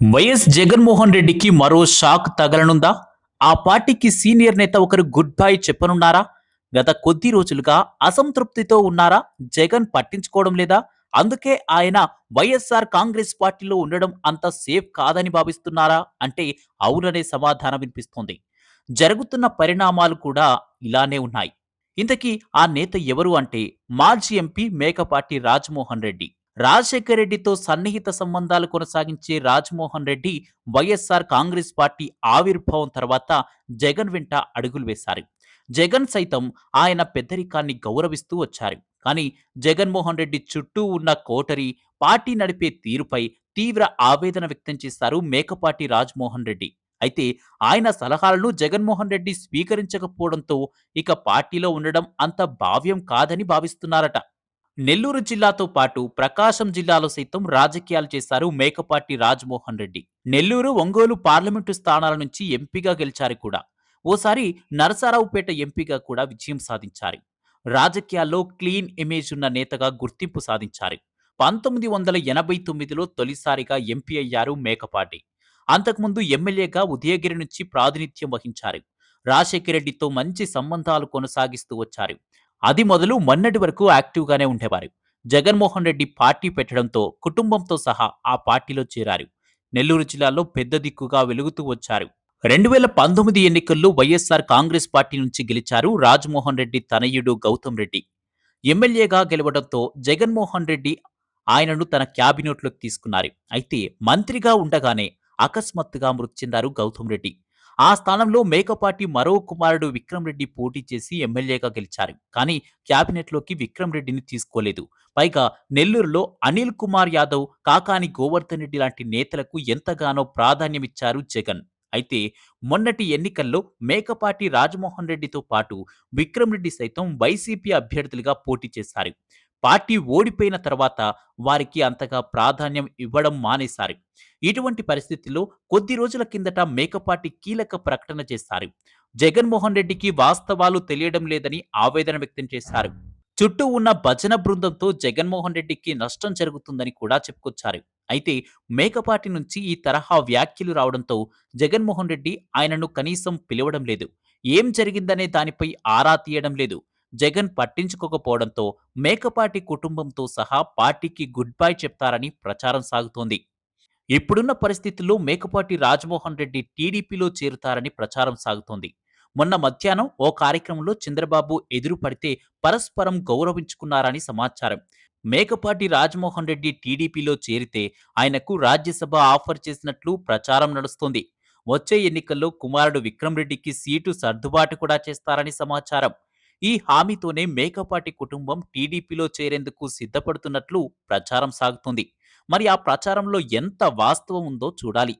YS Jaganmohan రెడ్డికి మరో shock తగలనుందా? ఆ పార్టీకి సీనియర్ నేత ఒకరు గుడ్ బై చెప్పనున్నారా? గత కొద్ది రోజులుగా అసంతృప్తితో ఉన్నారా? జగన్ పట్టించుకోవడం లేదా? అందుకే ఆయన వైఎస్ఆర్ కాంగ్రెస్ పార్టీలో ఉండడం అంత సేఫ్ కాదని భావిస్తున్నారా? అంటే అవుననే సమాధానం వినిపిస్తోంది. జరుగుతున్న పరిణామాలు కూడా ఇలానే ఉన్నాయి. ఇంతకీ ఆ నేత ఎవరు అంటే మాజీ ఎంపీ మేకపాటి రాజమోహన్ రెడ్డి. రాజశేఖర రెడ్డితో సన్నిహిత సంబంధాలు కొనసాగించే రాజమోహన్ రెడ్డి వైఎస్ఆర్ కాంగ్రెస్ పార్టీ ఆవిర్భావం తర్వాత జగన్ వెంట అడుగులు వేశారు. జగన్ సైతం ఆయన పెద్దరికాన్ని గౌరవిస్తూ వచ్చారు. కానీ జగన్మోహన్ రెడ్డి చుట్టూ ఉన్న కోటరి పార్టీ నడిపే తీరుపై తీవ్ర ఆవేదన వ్యక్తం చేశారు మేకపాటి రాజమోహన్ రెడ్డి. అయితే ఆయన సలహాలను జగన్మోహన్ రెడ్డి స్వీకరించకపోవడంతో ఇక పార్టీలో ఉండడం అంత భావ్యం కాదని భావిస్తున్నారట. నెల్లూరు జిల్లాతో పాటు ప్రకాశం జిల్లాలో సైతం రాజకీయాలు చేశారు మేకపాటి రాజమోహన్ రెడ్డి. నెల్లూరు ఒంగోలు పార్లమెంటు స్థానాల నుంచి ఎంపీగా గెలిచారు కూడా. ఓసారి నరసరావుపేట ఎంపీగా కూడా విజయం సాధించారు. రాజకీయాల్లో క్లీన్ ఇమేజ్ ఉన్న నేతగా గుర్తింపు సాధించారు. పంతొమ్మిది వందల ఎనభై తొమ్మిదిలో తొలిసారిగా ఎంపీ అయ్యారు మేకపాటి అంతకుముందు ఎమ్మెల్యేగా ఉదయగిరి నుంచి ప్రాతినిధ్యం వహించారు. రాజశేఖర రెడ్డితో మంచి సంబంధాలు కొనసాగిస్తూ వచ్చారు. అది మొదలు మొన్నటి వరకు యాక్టివ్గానే ఉండేవారు. జగన్మోహన్ రెడ్డి పార్టీ పెట్టడంతో కుటుంబంతో సహా ఆ పార్టీలో చేరారు. నెల్లూరు జిల్లాలో పెద్ద దిక్కుగా వెలుగుతూ వచ్చారు. రెండు వేల పంతొమ్మిది ఎన్నికల్లో వైఎస్ఆర్ కాంగ్రెస్ పార్టీ నుంచి గెలిచారు రాజమోహన్ రెడ్డి తనయుడు గౌతమ్ రెడ్డి. ఎమ్మెల్యేగా గెలవడంతో జగన్మోహన్ రెడ్డి ఆయనను తన క్యాబినెట్లోకి తీసుకున్నారు. అయితే మంత్రిగా ఉండగానే అకస్మాత్తుగా మృతి చెందారు గౌతమ్ రెడ్డి. ఆ స్థానంలో మేకపాటి మరో కుమారుడు విక్రమ్ రెడ్డి పోటీ చేసి ఎమ్మెల్యేగా గెలిచారు. కానీ క్యాబినెట్లోకి విక్రమ్ రెడ్డిని తీసుకోలేదు. పైగా నెల్లూరులో అనిల్ కుమార్ యాదవ్ కాకాని గోవర్ధన్ రెడ్డి లాంటి నేతలకు ఎంతగానో ప్రాధాన్యమిచ్చారు జగన్. అయితే మొన్నటి ఎన్నికల్లో మేకపాటి రాజమోహన్ రెడ్డితో పాటు విక్రమ్ రెడ్డి సైతం వైసీపీ అభ్యర్థులుగా పోటీ చేశారు. పార్టీ ఓడిపోయిన తర్వాత వారికి అంతగా ప్రాధాన్యం ఇవ్వడం మానేశారు. ఇటువంటి పరిస్థితుల్లో కొద్ది రోజుల కిందట మేకపాటి కీలక ప్రకటన చేశారు. జగన్మోహన్ రెడ్డికి వాస్తవాలు తెలియడం లేదని ఆవేదన వ్యక్తం చేశారు. చుట్టూ ఉన్న భజన బృందంతో జగన్మోహన్ రెడ్డికి నష్టం జరుగుతుందని కూడా చెప్పుకొచ్చారు. అయితే మేకపాటి నుంచి ఈ తరహా వ్యాఖ్యలు రావడంతో జగన్మోహన్ రెడ్డి ఆయనను కనీసం పిలవడం లేదు. ఏం జరిగిందనే దానిపై ఆరా తీయడం లేదు. జగన్ పట్టించుకోకపోవడంతో మేకపాటి కుటుంబంతో సహా పార్టీకి గుడ్ బై చెప్తారని ప్రచారం సాగుతోంది. ఇప్పుడున్న పరిస్థితుల్లో మేకపాటి రాజమోహన్ రెడ్డి టీడీపీలో చేరుతారని ప్రచారం సాగుతోంది. మొన్న మధ్యాహ్నం ఓ కార్యక్రమంలో చంద్రబాబు ఎదురు పడితే పరస్పరం గౌరవించుకున్నారని సమాచారం. మేకపాటి రాజమోహన్ రెడ్డి టీడీపీలో చేరితే ఆయనకు రాజ్యసభ ఆఫర్ చేసినట్లు ప్రచారం నడుస్తోంది. వచ్చే ఎన్నికల్లో కుమారుడు విక్రమ్ రెడ్డికి సీటు సర్దుబాటు కూడా చేస్తారని సమాచారం. ఈ హామీతోనే మేకపాటి కుటుంబం టీడీపీలో చేరేందుకు సిద్ధపడుతున్నట్లు ప్రచారం సాగుతుంది. మరి ఆ ప్రచారంలో ఎంత వాస్తవం ఉందో చూడాలి.